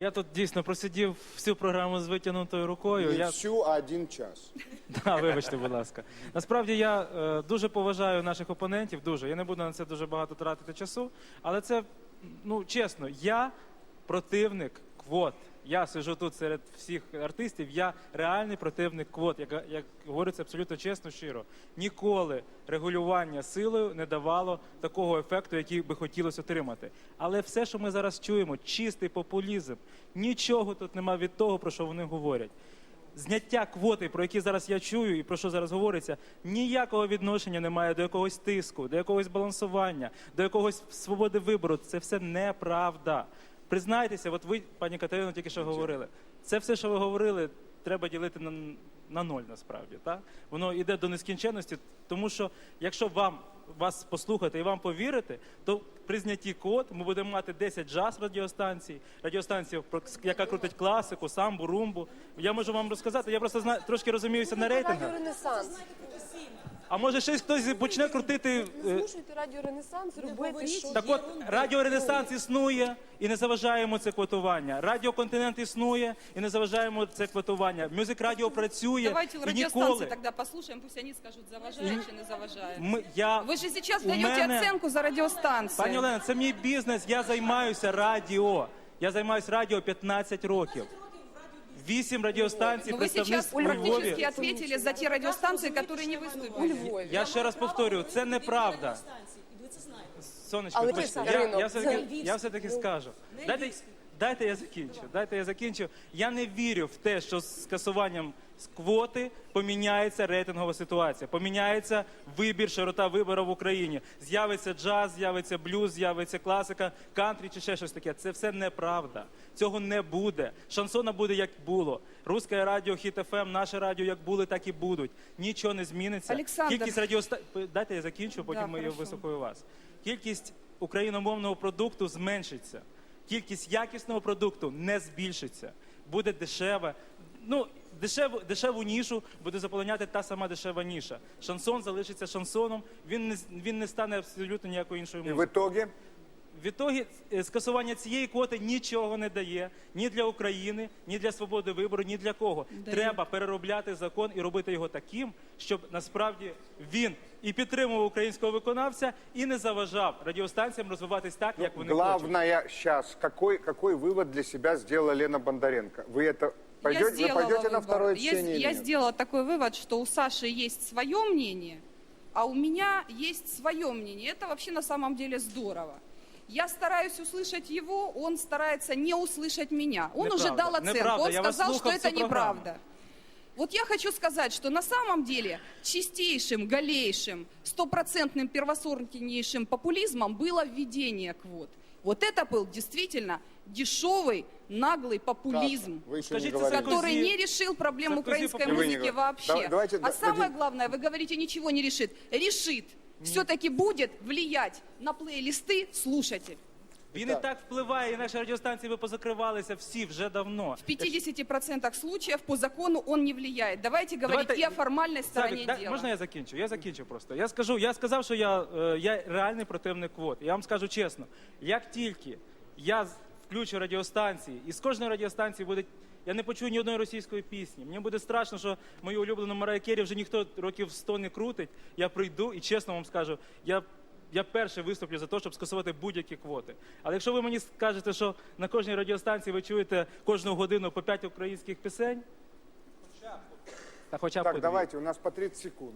Я тут дійсно просидів всю програму з витягнутою рукою. Не Я всю, а один час. да, вибачте, будь ласка. Насправді я е, дуже поважаю наших опонентів. Дуже я не буду на це дуже багато тратити часу, але це ну чесно, я противник квот. Я сижу тут серед всіх артистів. Я реальний противник квот. Як, як говориться абсолютно чесно, щиро. Ніколи регулювання силою не давало такого ефекту, який би хотілося отримати. Але все, що ми зараз чуємо, чистий популізм. Нічого тут нема від того, про що вони говорять. Зняття квоти, про які зараз я чую і про що зараз говориться, ніякого відношення немає до якогось тиску, до якогось балансування, до якогось свободи вибору. Це все неправда. Признайтеся, от ви, пані Катерино, тільки що говорили. Це все, що ви говорили, треба ділити на, на ноль насправді. Так? Воно йде до нескінченності, тому що якщо вам вас послухати і вам повірити, то при знятті квот ми будемо мати 10 джаз радіостанцій, радіостанція, про- яка крутить класику, самбу, румбу. Я можу вам розказати, я просто знаю, трошки розуміюся на рейтингах. Ренесанс. А може щось хтось почне крутити. е, Слушайте Радіо Ренесанс, робити що. Так от Радіо Ренесанс існує і не заважаємо це квотування. Радіо Континент існує і не заважаємо це квотування. Мюзик Радіо працює Давайте і радиостанции ніколи. тогда послушаем, пусть они скажут, заважает чи не заважает. Ми, я, Вы же сейчас у даете мене- оценку за радиостанции. Пані Олена, це мій бізнес. Я займаюся радіо. Я займаюся радіо 15 років. Вісім радіостанцій Но вы сейчас представництв у практически Львові. ответили за те радиостанции, которые не выступили. Я ще раз повторюю, це неправда. Сонечко, Але вибачте, ви, я, Ірино, я все-таки, це- я все-таки скажу. Дайте, дайте я закінчу. Дайте я закінчу. Я не вірю в те, що з скасуванням з квоти поміняється рейтингова ситуація, поміняється вибір, широта вибору в Україні. З'явиться джаз, з'явиться блюз, з'явиться класика, кантрі чи ще щось таке. Це все неправда. Цього не буде. Шансона буде як було. Руське радіо, хіт ФМ, наше радіо як були, так і будуть. Нічого не зміниться. Олександр. Кількість радіоста... Дайте я закінчу, потім Да, ми вислухаю вас. Кількість україномовного продукту зменшиться. Кількість якісного продукту не збільшиться. Буде дешеве. Ну, дешеву, дешеву нішу буде заполоняти та сама дешева ніша. Шансон залишиться шансоном, він не, він не стане абсолютно ніякою іншою И в музикою итоге Відтоді е, скасування цієї квоти нічого не дає ні для України, ні для свободи вибору, ні для кого. Треба переробляти закон і робити його таким, щоб насправді він і підтримував українського виконавця, і не заважав радіостанціям розвиватись так, як вони хочуть. главное сейчас, какой, какой вывод для себя сделала Лена Бондаренко? Вы это пойдете, я вы сделала пойдете на выбор. второе Я- чтение? или Я, нет? сделала такой вывод, что у Саши есть свое мнение, а у меня есть свое мнение. Это вообще на самом деле здорово. Я стараюсь услышать его, он старается не услышать меня. Он уже Неправда. дал оценку, Неправда. он Я сказал, что это программу. неправда. Вот я хочу сказать, что на самом деле чистейшим, голейшим, стопроцентным, первосортнейшим популизмом было введение квот. Вот это был действительно дешевый, наглый популизм Вы Скажите, не говорили. Саркози- который не решил проблем Саркози украинской популизм. Музыки вообще. Да- давайте, а самое главное, вы говорите, ничего не решит. Решит. Все-таки будет влиять на плейлисты слушатель. Він і так впливає, і наші радіостанції ви позакривалися всі вже давно. В 50% случаев по закону он не влияет. Давайте говорить Давайте- и о формальной стороне Савік, да, дела. можна я закінчу? Я закінчу просто. Я скажу, я сказав, що я, е, я реальний противник квот. Я вам скажу чесно, як тільки я з- включу радіостанції, і з кожної радіостанції буде. Я не почую ні одної російської пісні. Мені буде страшно, що мою улюблену Мараю Керрі вже ніхто років 100 не крутить. Я прийду і чесно вам скажу, я, я перший виступлю за те, щоб скасувати будь-які квоти. Але якщо ви мені скажете, що на кожній радіостанції ви чуєте кожну годину по 5 українських пісень, та хоча б по Так, дві. давайте, у нас по 30 секунд.